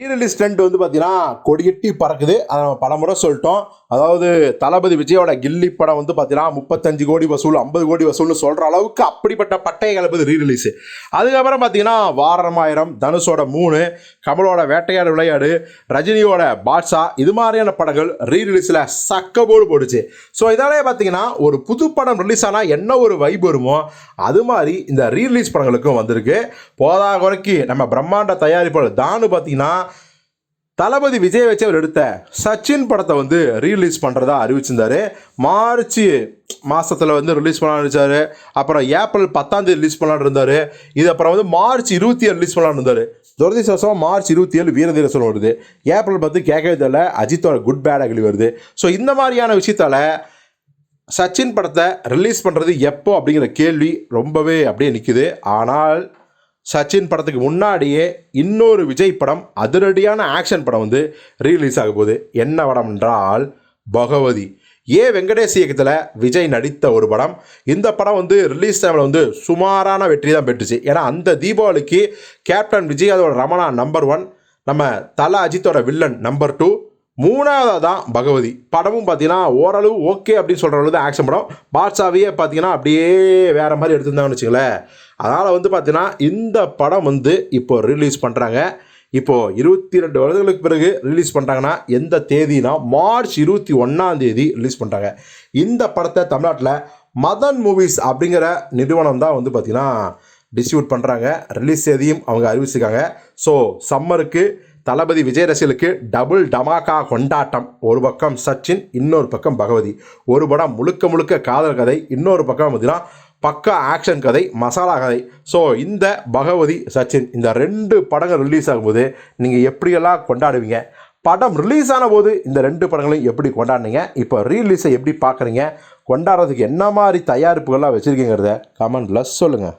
Rerelease trend வந்து பார்த்தீங்கன்னா கொடியட்டி பறக்குது. அதை நம்ம பலமுறை சொல்லிட்டோம். அதாவது தளபதி விஜயோட கில்லி படம் வந்து பார்த்தீங்கன்னா முப்பத்தஞ்சு கோடி வசூல் ஐம்பது கோடி வசூல்னு சொல்கிற அளவுக்கு அப்படிப்பட்ட பட்டையை கலப்புது ரீரிலீஸு அதுக்கப்புறம் பார்த்தீங்கன்னா வாரணமாயிரம் தனுஷோட மூணு கமலோட வேட்டையாடு விளையாடு ரஜினியோட பாட்ஷா இது மாதிரியான படங்கள் ரீரிலீஸில் சக்க போடு போடுச்சு ஸோ இதாலே பார்த்தீங்கன்னா ஒரு புது படம் ரிலீஸ் ஆனால் என்ன ஒரு வைப் வருமோ அது மாதிரி இந்த ரீரிலீஸ் படங்களுக்கும் வந்திருக்கு. போதா குறைக்கு நம்ம பிரம்மாண்ட தயாரிப்பாளர் தானு பார்த்தீங்கன்னா தளபதி விஜய் வச்சு அவர் எடுத்த சச்சின் படத்தை வந்து ரீலீஸ் பண்ணுறதா அறிவிச்சிருந்தாரு. மார்ச் மாதத்தில் வந்து ரிலீஸ் பண்ணலாம்னு இருந்தார் அப்புறம் ஏப்ரல் பத்தாந்தேதி ரிலீஸ் பண்ணலான்னு இருந்தார். இது அப்புறம் வந்து மார்ச் இருபத்தி ஏழு ரிலீஸ் பண்ணலான்னு இருந்தார். துரதிசவசம் மார்ச் இருபத்தி ஏழு வீரதீர சொல்ல வருது. ஏப்ரல் பத்து கேட்கவே தெரியல. அஜித்தோட குட் பேட் அகலி வருது. ஸோ இந்த மாதிரியான விஷயத்தால் சச்சின் படத்தை ரிலீஸ் பண்ணுறது எப்போ அப்படிங்கிற கேள்வி ரொம்பவே அப்படியே நிற்குது ஆனால் சச்சின் படத்துக்கு முன்னாடியே இன்னொரு விஜய் படம் அதிரடியான ஆக்ஷன் படம் வந்து ரீலீஸ் ஆக போகுது. என்ன படம் என்றால் பகவதி. ஏ. வெங்கடேஷ் இயக்கத்தில் விஜய் நடித்த ஒரு படம். இந்த படம் வந்து ரிலீஸ் டைமில் வந்து சுமாரான வெற்றி தான் பெற்றுச்சு. ஏன்னா அந்த தீபாவளிக்கு கேப்டன் விஜய் அதோட ரமணா நம்பர் ஒன் நம்ம தல அஜித்தோட வில்லன் நம்பர் டூ மூணாவதாக தான் பகவதி. படமும் பார்த்தீங்கன்னா ஓரளவு ஓகே அப்படின்னு சொல்கிற அளவு தான் ஆக்ஷன் படம். பாட்ஷாவையே பார்த்தீங்கன்னா அப்படியே வேறு மாதிரி எடுத்திருந்தாங்கன்னு வச்சுங்களேன் அதனால் வந்து பார்த்தீங்கன்னா இந்த படம் வந்து இப்போ ரிலீஸ் பண்ணுறாங்க இப்போது இருபத்தி ரெண்டு வருடங்களுக்கு பிறகு ரிலீஸ் பண்ணுறாங்கன்னா எந்த தேதினா மார்ச் இருபத்தி ஒன்றாம் தேதி ரிலீஸ் பண்ணுறாங்க இந்த படத்தை தமிழ்நாட்டில் மதன் மூவிஸ் அப்படிங்கிற நிறுவனம் தான் வந்து பார்த்திங்கன்னா டிஸ்ட்ரிபியூட் பண்ணுறாங்க ரிலீஸ் தேதியும் அவங்க அறிவிச்சிருக்காங்க. ஸோ சம்மருக்கு தளபதி விஜய் டபுள் டமாக்கா கொண்டாட்டம். ஒரு பக்கம் சச்சின் இன்னொரு பக்கம் பகவதி. ஒரு படம் முழுக்க முழுக்க காதல் கதை இன்னொரு பக்கம் பார்த்தீங்கன்னா பக்கா ஆக்ஷன் கதை மசாலா கதை. ஸோ இந்த பகவதி சச்சின் இந்த ரெண்டு படங்கள் ரிலீஸ் ஆகும்போது நீங்கள் எப்படியெல்லாம் கொண்டாடுவீங்க? படம் ரிலீஸ் ஆன போது இந்த ரெண்டு படங்களையும் எப்படி கொண்டாடுனீங்க? இப்போ ரீலீஸை எப்படி பார்க்குறீங்க கொண்டாடுறதுக்கு என்ன மாதிரி தயாரிப்புகள்லாம் வச்சுருக்கீங்கிறத கமெண்டில் சொல்லுங்கள்